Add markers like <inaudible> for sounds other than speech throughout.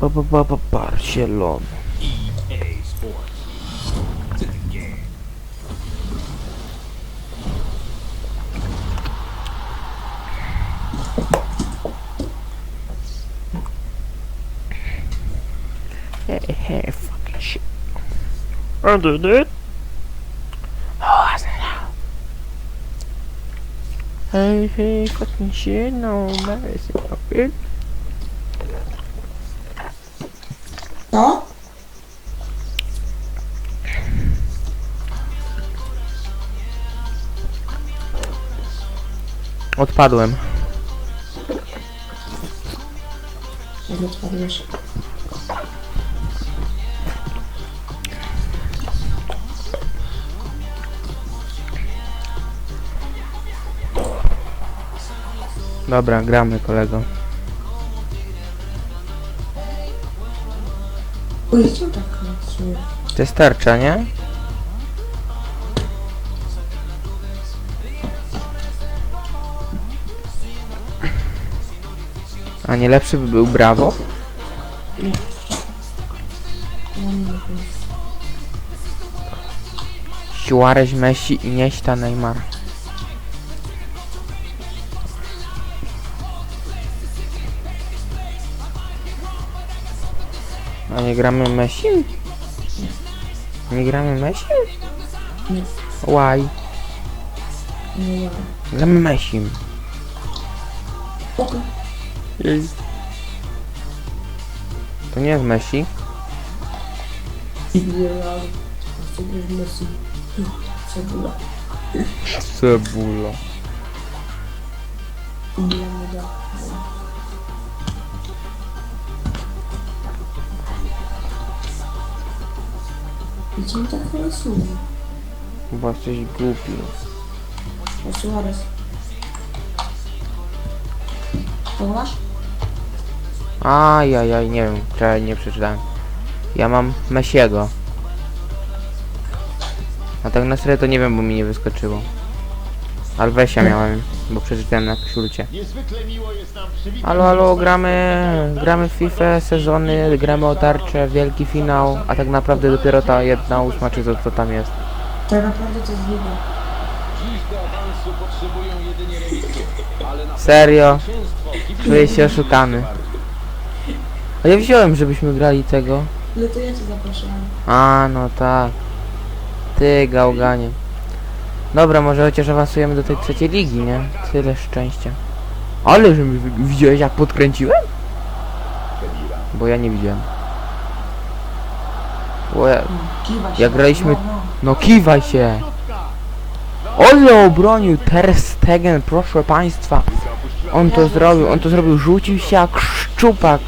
Ba, ba, ba, ba, Barcelona. EA Sports. To the game. Hey, hey, fucking shit. I did it. Oh, I no. Ah. Hey, hey, fucking shit, no mercy, no No? Odpadłem. Jak odpadłeś? Dobra, gramy, kolego. Tak? To jest tarcza, nie? A nie lepszy by był Brawo? Nie. Suarez, Messi, Iniesta, Neymar. Nie gramy Messi? Nie gramy Messi? Nie. Why? Nie wiem. Gramy Messi. Spoko. To nie jest Messi. Chcę grać w Messi. Cebula. Cebula. Dla mnie da. I mi tak rysuje? Bo jesteś głupi. O Suarez. Pogłasz? Ajajaj, nie wiem, czekaj, nie przeczytałem. Ja mam Messiego. A tak na serio to nie wiem, bo mi nie wyskoczyło. Alwesia miałem, bo przeczytałem na ksiulcie. Niezwykle miło jest nam przywitać. Halo, halo, gramy, gramy w FIFA, sezony, gramy o tarczę, wielki finał, a tak naprawdę dopiero ta jedna ósma, czy co, co tam jest. Tak naprawdę to jest liga. Dziś do awansu potrzebują jedynie remisu, ale na Serio, zwycięstwo czuję się oszukany. A ja wziąłem, żebyśmy grali tego. No to ja cię zapraszałem. A, no tak. Ty, gałganie. Dobra, może chociaż awansujemy do tej trzeciej ligi, nie? Tyle szczęścia. Ale, że mi wi- widziałeś jak podkręciłem? Bo ja nie widziałem. Bo ja... Kiwa się. Jak graliśmy- No, no. No kiwaj się! Ole obronił Ter Stegen, proszę państwa. On to zrobił, on to zrobił, rzucił się jak szczupak.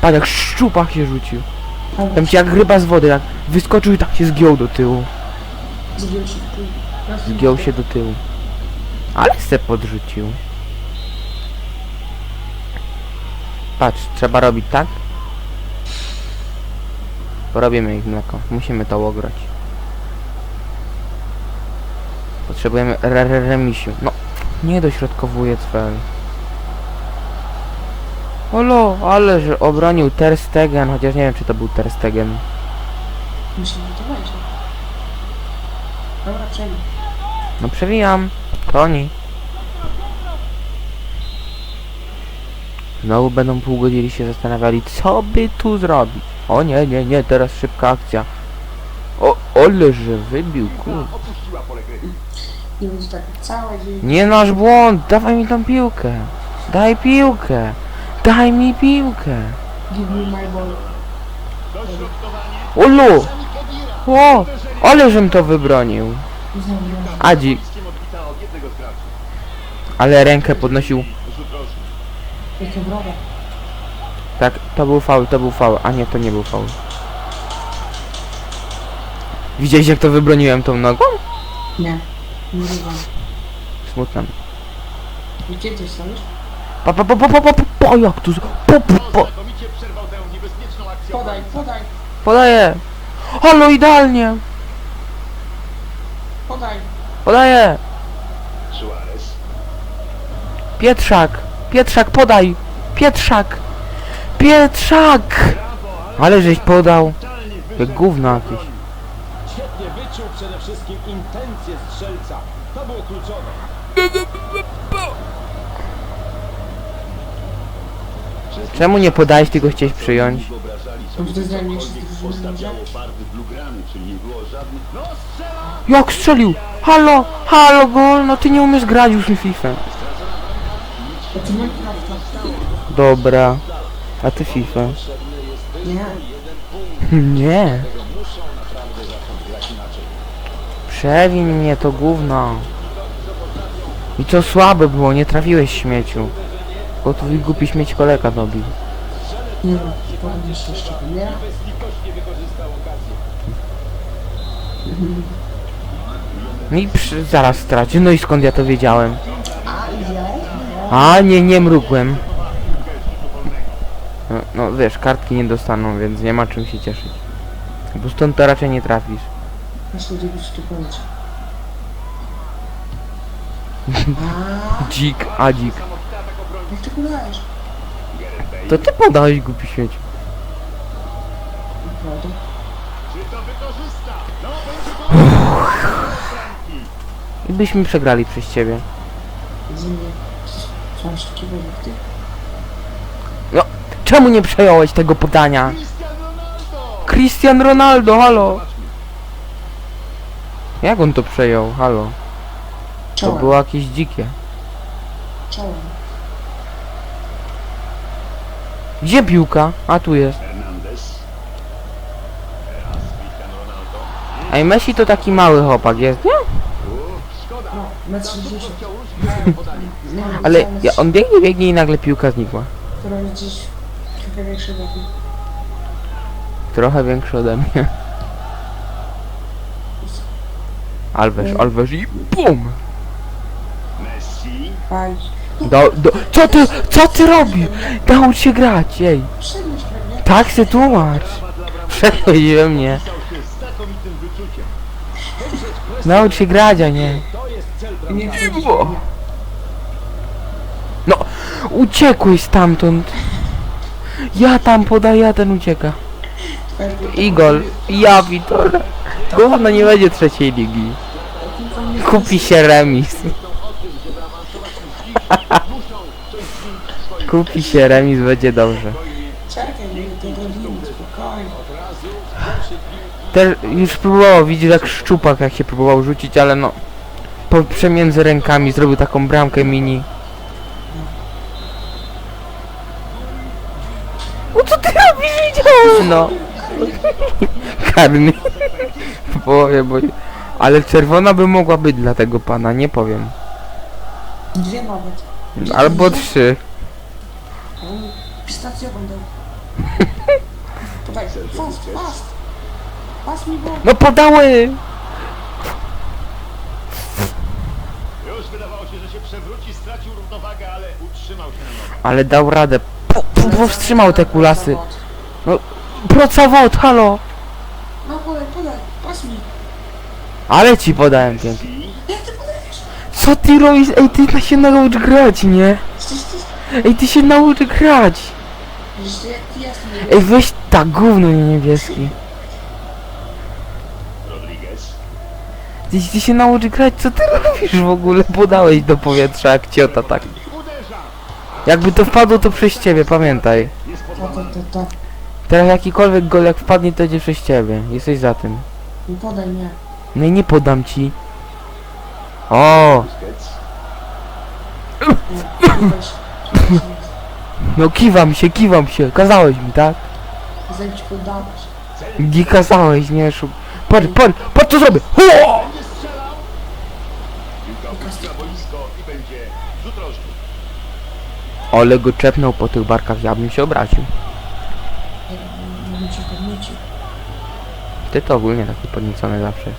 Patrz, jak szczupak się rzucił. Tam ci jak ryba z wody, jak wyskoczył i tak się zgiął do tyłu. Zgiął się tu. Raz Zgiął się do tyłu. Ale se podrzucił. Patrz, trzeba robić tak? Porobimy ich mleko. Musimy to ograć. Potrzebujemy re re remisiu. No, nie dośrodkowuje cel. Olo, ale że obronił Ter Stegen, chociaż nie wiem czy to był Ter Stegen. Myślę, że to będzie. Dobra, przejmij. No przewijam. To oni. Znowu będą pół godziny się zastanawiali, co by tu zrobić. O nie, nie, nie, teraz szybka akcja. O, ole, że wybił, kur... I będzie tak całe dzień. Nie nasz błąd, dawaj mi tą piłkę. Daj piłkę. Daj mi piłkę. Give me my ball. Olu! O, ale żem to wybronił. Adzik, ale rękę podnosił. Tak, to był faul, to był faul. A nie, to nie był faul. Widziałeś jak to wybroniłem tą nogą? Nie. Nie rywam. Smutno. Gdzie ty stoisz? Pa, pa, pa, pa, pa, pa, pa, pa, jak tu... z- Po, po, po. Podaj, podaj, Podaję. Halo, idealnie. Podaj. Podaję. Suarez. Pietrzak. Pietrzak, podaj. Pietrzak. Pietrzak! Ale żeś podał. Jak gówno jakieś. Świetnie wyczuł przede wszystkim intencje strzelca. To było kluczowe. Czemu nie podałeś, tylko chciałeś przyjąć? No to drużyny może? Jak strzelił? Halo, halo gol, no ty nie umiesz grać już w FIFA. Dobra. A ty FIFA? Nie. <laughs> Nie. Przewiń mnie to gówno. I to słabe było, nie trafiłeś śmieciu. Bo twój głupi śmieć kolega dobił. Nie wiem, się jeszcze. Nie? No i przy, zaraz straci. No i skąd ja to wiedziałem? A, ja? A nie, nie mrugłem. No, no wiesz, kartki nie dostaną, więc nie ma czym się cieszyć. Bo stąd to raczej nie trafisz. Tu <laughs> Dzik, a dzik. jak ty? To ty podałeś głupi śmieć. I byśmy przegrali przez ciebie. Ty? Czemu nie przejąłeś tego podania? Cristian Ronaldo, halo! Jak on to przejął, halo? To Czołem. było jakieś dzikie. Czołem. Gdzie piłka? A tu jest. A i Messi to taki mały chłopak jest, nie? No, metr 60. Nie wiem, Ale ja, on biegnie, biegnie i nagle piłka znikła. Która jest gdzieś trochę większy od mnie. Trochę większy ode mnie. Alves, Alves i BUM! Faj. Do, do, co ty, co ty robisz? Naucz się grać, ej. Tak się tłumacz. Wszedłeś we mnie. Naucz się grać, a nie. Nie pewnie. No, uciekłeś stamtąd. Ja tam podaję, a ten ucieka. I gol. Ja Witor. Gówno nie będzie trzeciej ligi. Kupi się remis. Kupi się remis, będzie dobrze. Też już próbował, widzisz jak szczupak jak się próbował rzucić, ale no po, przemiędzy rękami zrobił taką bramkę mini. No co ty robisz? Widziałem no. <laughs> Karny. Boję, boję. Ale czerwona by mogła być dla tego pana, nie powiem. Dwie nawet. Albo trzy. Mm, Pistacjową dał. <laughs> Podaj, fast, fast. Pas mi było. No podały! Już wydawało się, że się przewróci, stracił równowagę, ale utrzymał się na nogach. Ale dał radę. Po, po, powstrzymał te kulasy. Procawot, halo! No podaj, podaj, pas mi. Ale ci podałem pięknie. Co ty robisz? Ej, ty się naucz grać, nie? Ej, ty się naucz grać! Ej, weź tak gówno niebieski. Ty, ty się naucz grać, co ty robisz w ogóle? Podałeś do powietrza jak ciota tak. Jakby to wpadło, to przez ciebie, pamiętaj. Jest To, podwalony. to, to, to. Teraz jakikolwiek gol jak wpadnie, to będzie przez ciebie. Jesteś za tym. Nie podaj, nie. No i nie podam ci. O, no kiwam się, kiwam się. Kazałeś mi, tak? Nie kazałeś, nie szuk. Patrz, patrz, patrz co zrobię! Ale go czepnął po tych barkach, ja bym się obraził. Podnieci. Ty to ogólnie taki podniecony zawsze.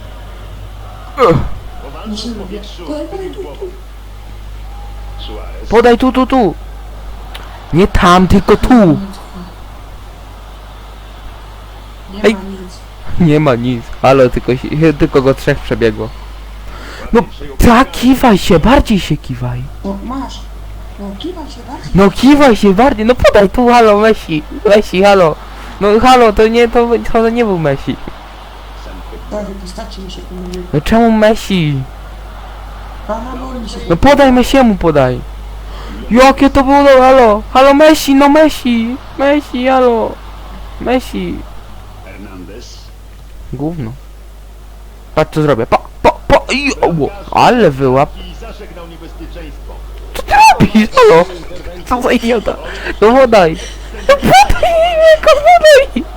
Podaj, podaj, tu, tu. Podaj tu, tu, tu! Nie tam, tylko tu! Nie Ej. ma nic. Nie ma nic. Halo, tylko, się, tylko go trzech przebiegło. No, tak, kiwaj się, bardziej się kiwaj. O, masz. No kiwaj się bardziej. No kiwaj się bardziej, no podaj tu, halo, Messi, Messi, halo. No halo, to nie, to, to nie był Messi. Tak, postaci mi się pomyliły. No czemu Messi? Pana Mol mi się No podaj Messiemu, podaj. Jakie to było, no, halo, halo Messi, no Messi, Messi, halo, Messi. Hernandez. Gówno. Patrz co zrobię, pa, pa, pa, i, o, ale wyłap. I zażegnał niebezpieczeństwo. Co ty robisz, halo? Co za idiota? No podaj. No podaj, nie, podaj.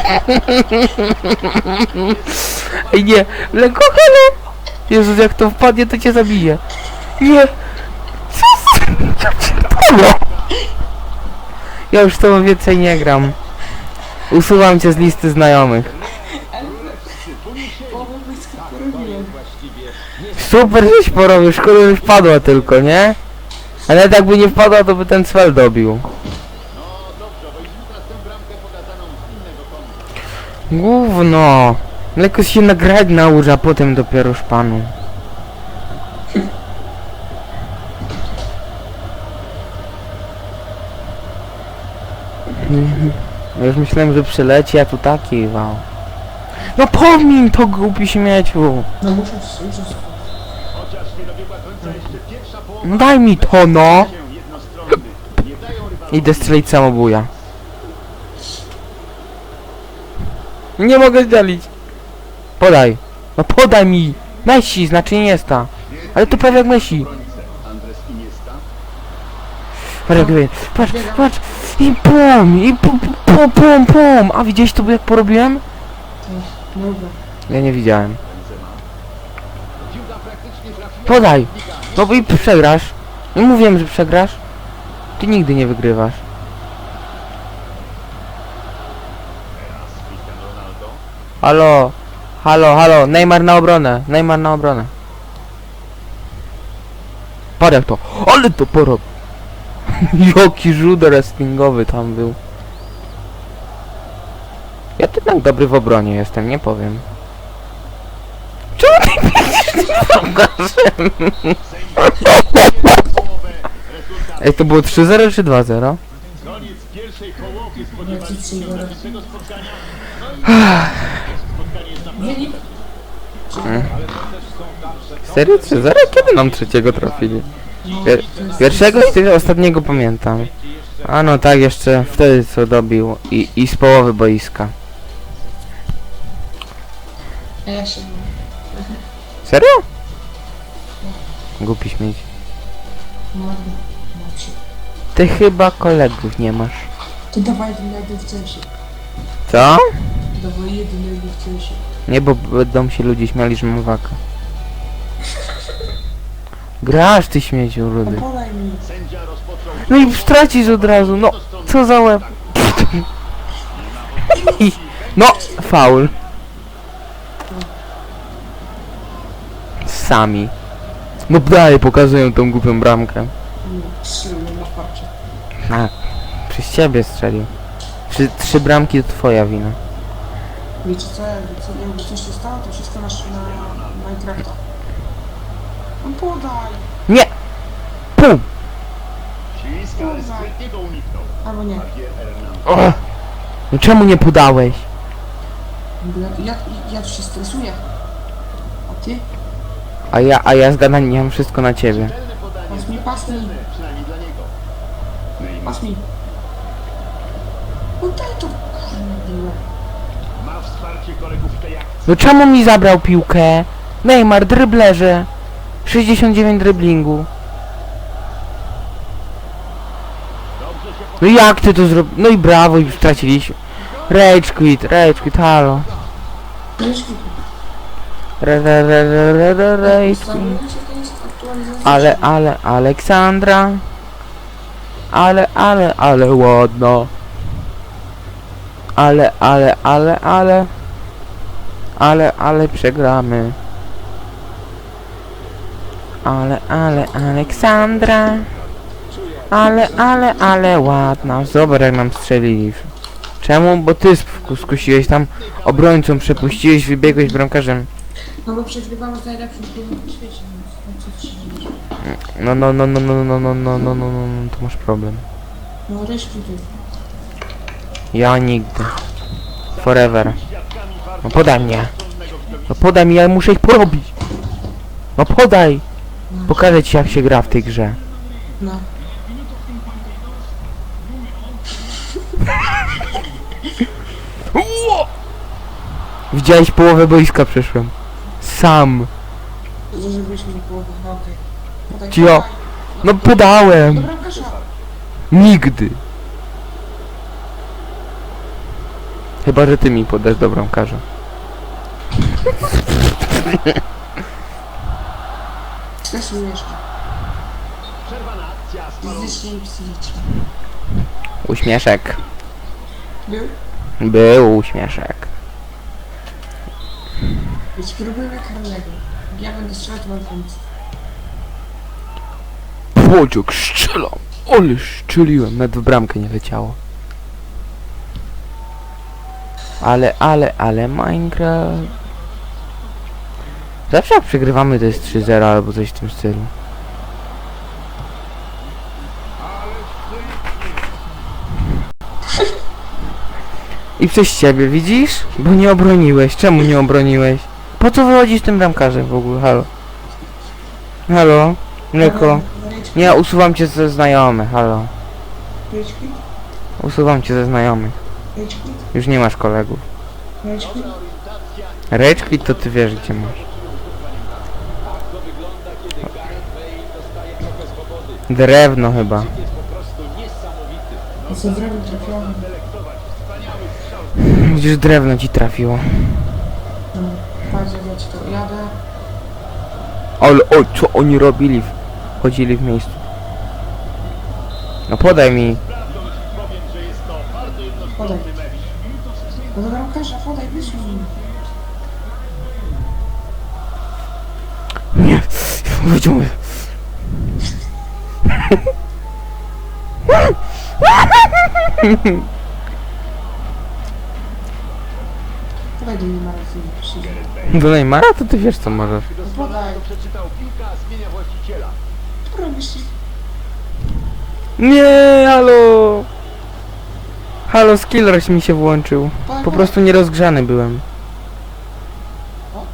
<laughs> Ej nie, lekko halo. Jezus, jak to wpadnie, to cię zabije. Nie. Co z tym? Ja pierdolę. Ja już z tobą więcej nie gram. Usuwam cię z listy znajomych. Super, żeś porobił, szkoda, że wpadła tylko, nie? Ale jakby nie wpadła, to by ten cel dobił. No dobrze, obejrzymy teraz tę bramkę pokazaną z innego kąta. Gówno. Lekko się nagrać naucz, a potem dopiero szpanu. Ja już myślałem, że przyleci, a tu taki wał. No pomiń to głupi śmieciu. No muszę. No daj mi to no. Idę strzelić samobuja. Nie mogę zdalić. Podaj. No podaj mi. Messi, znaczy Iniesta. Ale to prawie jak Messi. Patrz. Patrz. I pum, i pum, pum, pum. A widziałeś to jak porobiłem? Ja nie widziałem. Podaj. No bo i przegrasz. No mówiłem, że przegrasz. Ty nigdy nie wygrywasz. Teraz Cristiano Ronaldo. Halo. Halo, halo. Neymar na obronę. Neymar na obronę. Patrz jak to. Ale to porob. <laughs> Jaki rzut wrestlingowy tam był. Ja tu tak dobry w obronie jestem, nie powiem. Czemu ty. Rezultat. <laughs> <laughs> Ej, to było 3-0 czy 2-0? Koniec pierwszej połowy. Spodziewaliśmy się spotkania. Serio 3-0? Kiedy nam trzeciego trafili? Pier pierwszego i tego ostatniego pamiętam. A no tak, jeszcze wtedy co dobił. I, i z połowy boiska. A ja się Serio? Głupi śmieć. Ty chyba kolegów nie masz. To dawaj jedynego w sensie. Co? Dawaj jedynego. Nie, bo będą się ludzie śmiali, że mam waka. Grasz ty śmieciu No rudy. podaj mi. Sędzia rozpoczął. No i stracisz od razu, no. Co za łeb. No, faul. Sami. No dalej pokazują tą głupią bramkę. Strzeliłem na parcie. A, przez ciebie strzelił. Trzy, trzy bramki to twoja wina. Wiecie co, co, jakby coś się stało, to wszystko na, na Minecrafta. No podaj. Nie! Pum! Albo nie. Javier Hernandez. O! No czemu nie podałeś? Bo ja, ja, ja tu się stresuję. A ty? A ja, a ja z gadaniem wszystko na ciebie. Pas mi, pas mi. Neymar Pas mi. No daj to kurde. Wsparcie kolegów w tej akcji. No czemu mi zabrał piłkę? Neymar, dryblerze. 69 dryblingu. No jak ty to zrobił? No i brawo, już straciliśmy. Rage quit, rage quit, halo. Re. Ale, ale, Aleksandra. Ale, ale, ale ładno. Ale, ale, ale, ale. Ale, ale przegramy. Ale, ale, Aleksandra. Ale, ale, ale ładna. Zobacz jak nam strzelili. Czemu? Bo ty sku- skusiłeś tam obrońcą, przepuściłeś, wybiegłeś bramkarzem. No bo przegrywamy z najlepszym klubem na świecie. więc- No co ci No, no, no, no, no, no, no, no, no, no, no, no, to masz problem. No ryżki ty. Ja nigdy. Forever. No podaj mnie. No podaj mi, ja muszę ich porobić. No podaj. Pokażę ci jak się gra w tej grze. No. <laughs> Widziałeś połowę boiska przeszłem. Sam. Żebyś mi połowę. No Cio. No podałem. Nigdy. Chyba, że ty mi podasz. Przerwana akcja z parą Fizycznie i psychicznie. Uśmieszek. Był? Był uśmieszek. Więc próbujemy karnego. Ja będę strzelać mam punkt. Strzelam. Ale strzeliłem. Nawet w bramkę nie leciało. Ale, ale, ale Minecraft... Zawsze jak przegrywamy to jest 3-0 albo coś w tym stylu. I przez ciebie, widzisz? Bo nie obroniłeś. Czemu nie obroniłeś? Po co wychodzisz tym bramkarzem w ogóle? Halo? Halo? Mleko? Nie, usuwam cię ze znajomych, halo. Usuwam cię ze znajomych. Już nie masz kolegów. Reczki? Reczki to ty wiesz gdzie masz. Drewno chyba. Ja drewno. Widzisz, drewno ci trafiło. Bardzo jadę. Ale o, co oni robili? Chodzili w miejscu. No podaj mi. Podaj. No dobra, kasza, podaj, wyślij mi. Nie. Wyciągnę. Podaj do mnie marafiny, przyjdzie. Do Neymara to ty wiesz co możesz. Podaj. Przeczytał piłka, zmienia właściciela. Nie, halo. Halo, skillrush mi się włączył. Po prostu nierozgrzany byłem. To.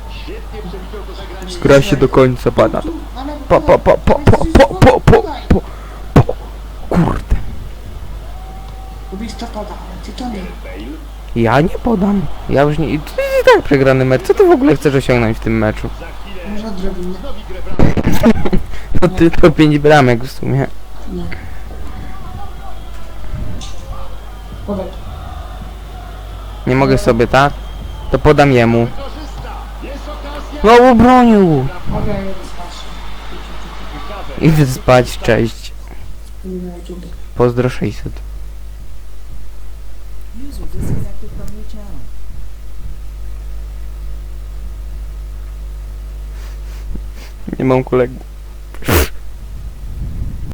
Gra się do końca pada. Tu, na lewo, Po, po, po, po, po, po, po, po, po, po. Kurde. Lubisz to ty to nie. Ja nie podam. Ja już nie... To jest i tak przegrany mecz. Co ty w ogóle chcesz osiągnąć w tym meczu? Może odrobinę. <laughs> No tylko pięć bramek w sumie. Nie. Nie mogę sobie, tak? To podam jemu. No obronił! Mogę ja jeden spać. Cześć. Nie. Pozdro 600. User disconnected from your channel. Nie mam kolegów.